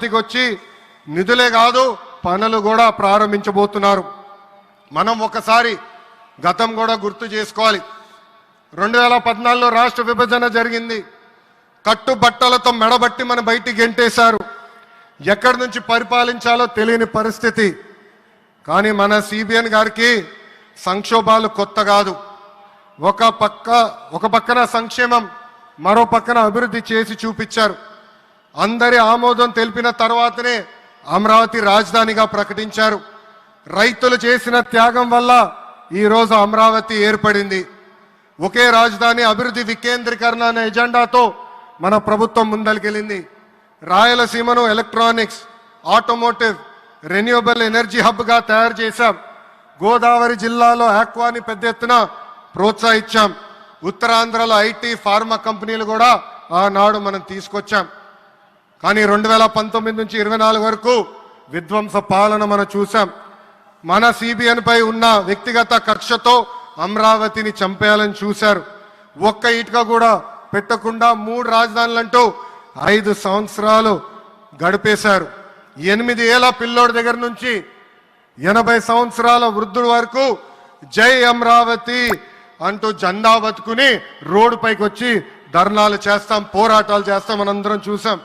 అమరావతికి వచ్చి నిధులే కాదు పనులు కూడా ప్రారంభించబోతున్నారు. మనం ఒకసారి గతం కూడా గుర్తు చేసుకోవాలి. రెండు వేల పద్నాలుగులో రాష్ట్ర విభజన జరిగింది. కట్టుబట్టలతో మెడబట్టి మన బయటికి గెంటేశారు. ఎక్కడి నుంచి పరిపాలించాలో తెలియని పరిస్థితి. కానీ మన సిబిఎన్ గారికి సంక్షోభాలు కొత్త కాదు. ఒక పక్క ఒక పక్కన సంక్షేమం మరో పక్కన అభివృద్ధి చేసి చూపించారు. అందరి ఆమోదం తెలిపిన తర్వాతనే అమరావతి రాజధానిగా ప్రకటించారు. రైతులు చేసిన త్యాగం వల్ల ఈరోజు అమరావతి ఏర్పడింది. ఒకే రాజధాని అభివృద్ధి వికేంద్రీకరణ అనే ఎజెండాతో మన ప్రభుత్వం ముందలికెళ్ళింది రాయలసీమను ఎలక్ట్రానిక్స్ ఆటోమోటివ్ రెన్యూబుల్ ఎనర్జీ హబ్గా తయారు చేశాం. గోదావరి జిల్లాలో ఆక్వాని పెద్ద ఎత్తున ప్రోత్సహించాం. ఉత్తరాంధ్రలో ఐటీ ఫార్మా కంపెనీలు కూడా ఆనాడు మనం తీసుకొచ్చాం. కానీ రెండు వేల పంతొమ్మిది నుంచి ఇరవై నాలుగు వరకు విధ్వంస పాలన మనం చూసాం మన సిబిఎన్ పై ఉన్న వ్యక్తిగత కక్షతో అమరావతిని చంపేయాలని చూశారు. ఒక్క ఇటుక కూడా పెట్టకుండా మూడు రాజధానులంటూ ఐదు సంవత్సరాలు గడిపేశారు. ఎనిమిది ఏళ్ళ పిల్లోడి దగ్గర నుంచి ఎనభై సంవత్సరాల వృద్ధుడు వరకు జై అమరావతి అంటూ జెండా బతుకుని రోడ్డు పైకి వచ్చి ధర్నాలు చేస్తాం పోరాటాలు చేస్తాం మనందరం చూసాం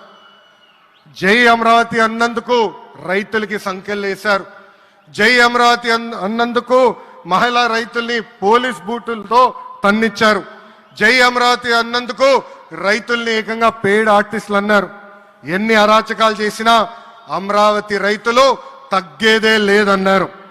జై అమరావతి అన్నందుకు రైతులకి సంఖ్యలు వేశారు. జై అమరావతి అన్- అన్నందుకు మహిళా రైతుల్ని పోలీస్ బూటులతో తన్నిచ్చారు. జై అమరావతి అన్నందుకు రైతుల్ని ఏకంగా పెయిడ్ ఆర్టిస్టులు అన్నారు. ఎన్ని అరాచకాలు చేసినా అమరావతి రైతులు తగ్గేదే లేదన్నారు.